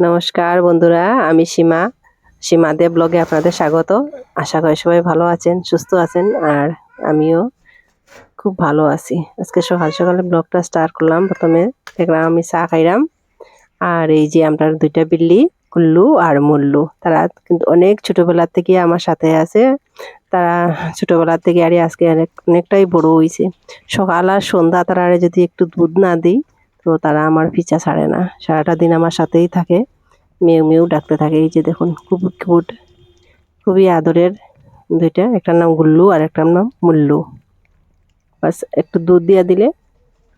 নমস্কার বন্ধুরা, আমি সীমা। সীমা দেব ব্লগে আপনাদের স্বাগত। আশা করি সবাই ভালো আছেন, সুস্থ আছেন, আর আমিও খুব ভালো আছি। আজকে সকাল সকালে ব্লগটা স্টার্ট করলাম। প্রথমে দেখলাম আমি চা খাইলাম। আর এই যে আমরা দুইটা বিল্লি, কুল্লু আর মুল্লু। তারা কিন্তু অনেক ছোটবেলা থেকে আমার সাথে আছে। তারা ছোটোবেলার থেকে আর আজকে অনেক অনেকটাই বড় হয়েছে সকাল আর সন্ধ্যা তারা যদি একটু দুধ না দিই তো তারা আমার পিছা ছাড়ে না। সারাটা দিন আমার সাথেই থাকে। মেয়েও মেয়েও ডাকতে থাকে। এই যে দেখুন, খুব কিউট খুবই আদরের দুইটা। একটার নাম গুল্লু আর একটার নাম মুল্লু। বাস, একটু দুধ দিয়ে দিলে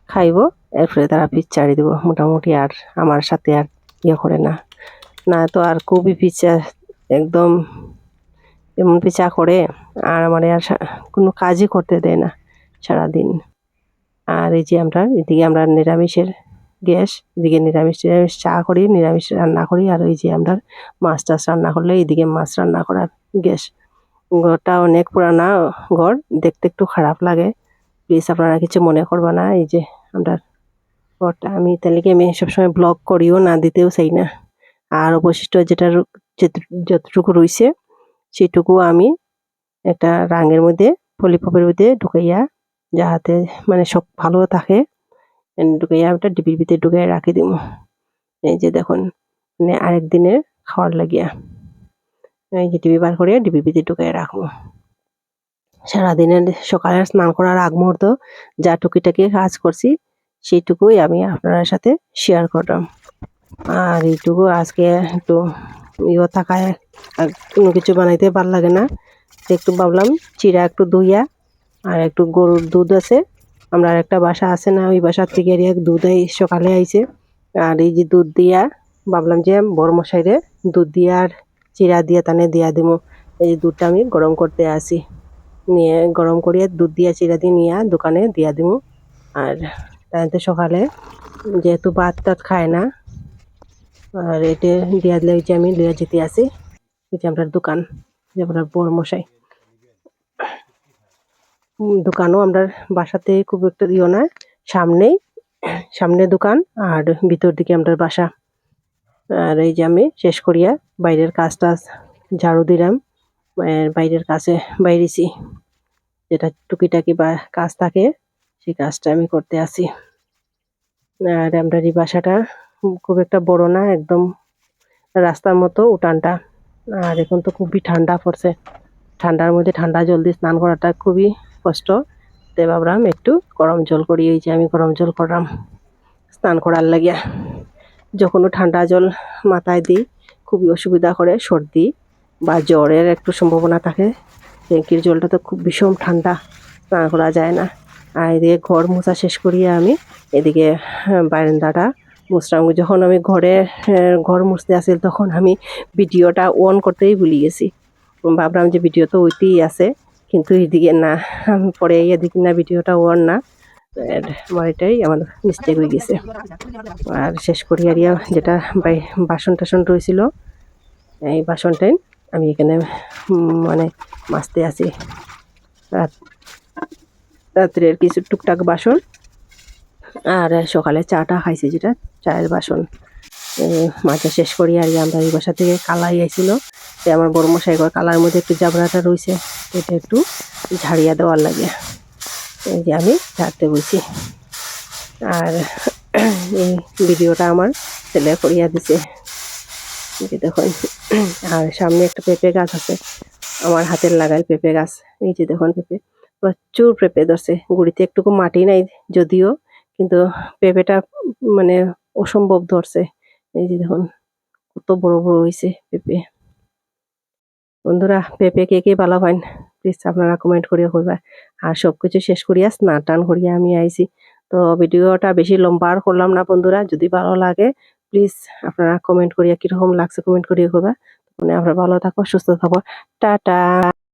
খাইব, এরপরে তারা পিচ ছাড়ি দেবো। মোটামুটি আর আমার সাথে আর ইয়ে করে না। না তো আর খুবই পিচা একদম এমন পিচা করে। আর আমার আর কোনো কাজই করতে দেয় না সারাদিন। আর এই যে আমরা, এদিকে আমরা নিরামিষের গ্যাস, এদিকে নিরামিষ নিরামিষ চা করি, নিরামিষ রান্না করি, আর ওই যে আমরা মাছ টাছ রান্না করলে এইদিকে মাছ রান্না করার গ্যাস। ঘরটা অনেক পুরানা ঘর, দেখতে একটু খারাপ লাগে। প্লিজ আপনারা কিছু মনে করবা না, এই যে আমরা ঘরটা, আমি তাহলে কি আমি সবসময় ব্লগ করিও না, দিতেও চাই না। আর অবশিষ্ট যেটা যতটুকু রইছে, সেটুকু আমি একটা রাঙের মধ্যে, পলিপপের মধ্যে ঢুকাইয়া যাহাতে মানে সব ভালো থাকে। ঢুকাইয়া ওটা ডিবির ভিতরে ঢুকাইয়া রাখি দিব এই যে দেখুন মানে আরেক দিনের খাওয়ার লাগিয়া। এই যে ডিবি বার করে ডিবির ভিতরে ঢুকাইয়া রাখব। সারাদিনের সকালে স্নান করার আগ মুহূর্ত, যা টুকিটাকি কাজ করছি, সেইটুকুই আমি আপনার সাথে শেয়ার করলাম। আর এইটুকু আজকে একটু ইয়ে থাকায় কোনো কিছু বানাইতে ভালো লাগে না। একটু ভাবলাম, চিরা একটু দইয়া আর একটু গরুর দুধ আছে। আমরা আর একটা বাসা আছে না, ওই বাসার থেকে এক দুধ সকালে আইছে। আর এই যে দুধ দিয়া, ভাবলাম যে বড় মশাইরে দুধ দিয়া আর চিরা দিয়া তানে দিয়া দিব এই যে দুধটা আমি গরম করতে আসি। নিয়ে গরম করিয়ে দুধ দিয়া চিরা দিয়ে নিয়ে দোকানে দিয়া দিব আর তাইতে সকালে যেহেতু ভাত টাত খায় না, আর এটা দিয়া দিলে যে আমি লিয়া যেতে আসি। এই যে আমরা দোকান যে আপনার বড় মশাই দোকানও আমরা বাসাতে খুব একটা ইয়ে না। সামনেই, সামনে দোকান আর ভিতর দিকে আমরা বাসা। আর এই যে আমি শেষ করিয়া বাইরের কাজ টাজ ঝাড়ু দিলাম। বাইরের কাছে বাইরেছি। যেটা টুকিটাকি বা কাজ থাকে, সেই কাজটা আমি করতে আসি। আর আমরা এই বাসাটা, খুব একটা বড় না, একদম রাস্তার মতো উঠানটা। আর এখন তো খুবই ঠান্ডা পড়ছে। ঠান্ডার মধ্যে ঠান্ডা জলদি স্নান করাটা খুবই কষ্ট তাই ভাবলাম একটু গরম জল করি এই যে আমি গরম জল করলাম স্নান করার লাগিয়া। যখনও ঠান্ডা জল মাথায় দিই খুবই অসুবিধা করে সর্দি বা জ্বরের একটু সম্ভাবনা থাকে। ট্যাঙ্কির জলটা তো খুব ভীষণ ঠান্ডা স্নান করা যায় না। আর এদিকে ঘর মোছা শেষ করিয়ে আমি এদিকে হ্যাঁ, বারান্দাটা মুছলাম। যখন আমি ঘরে ঘর মুছতে আসিল তখন আমি ভিডিওটা অন করতেই ভুলে গেছি। ভাবলাম যে ভিডিও তো ওইতেই আছে। কিন্তু এদিকে না, আমি পরে এদিকে না, ভিডিওটা অন না। আমার এটাই, আমার মিস্টেক হয়ে গেছে। আর শেষ করি আর যেটা বাই, বাসন টাসন রয়েছিল, এই বাসনটাই আমি এখানে মানে মাজতে আছি। রাত রাত্রের কিছু টুকটাক বাসন। আর সকালে চাটা খাইছি যেটা, চায়ের বাসন। মাঝে শেষ করি আর আমরা এই বাসা থেকে কালাই আইছিল। আমার বড় মশাই ঘর কালার মধ্যে একটু জাবরাটা রয়েছে, এটা একটু ঝাড়িয়া দেওয়ার লাগে। এই যে আমি ঝাড়তে বলছি আর এই ভিডিওটা আমার ছেলে করিয়া দিছে। যে দেখুন, আর সামনে একটা পেঁপে গাছ আছে, আমার হাতের লাগাই পেঁপে গাছ। এই যে দেখুন পেঁপে, প্রচুর পেঁপে ধরছে। গুড়িতে একটুকু মাটি নাই যদিও, কিন্তু পেঁপেটা মানে অসম্ভব ধরছে। এই যে দেখুন, কত বড় বড় হয়েছে পেঁপে। বন্ধুরা, পেঁপে কে কে ভালো হয় প্লিজ আপনারা কমেন্ট করিয়া হইবা আর সব কিছু শেষ করিয়া স্নান টান করিয়া আমি আইছি। তো ভিডিওটা বেশি লম্বা আর করলাম না বন্ধুরা, যদি ভালো লাগে প্লিজ আপনারা কমেন্ট করিয়া কীরকম লাগছে কমেন্ট করিয়া হইবা মানে আপনারা ভালো থাকো, সুস্থ থাকো। টাটা!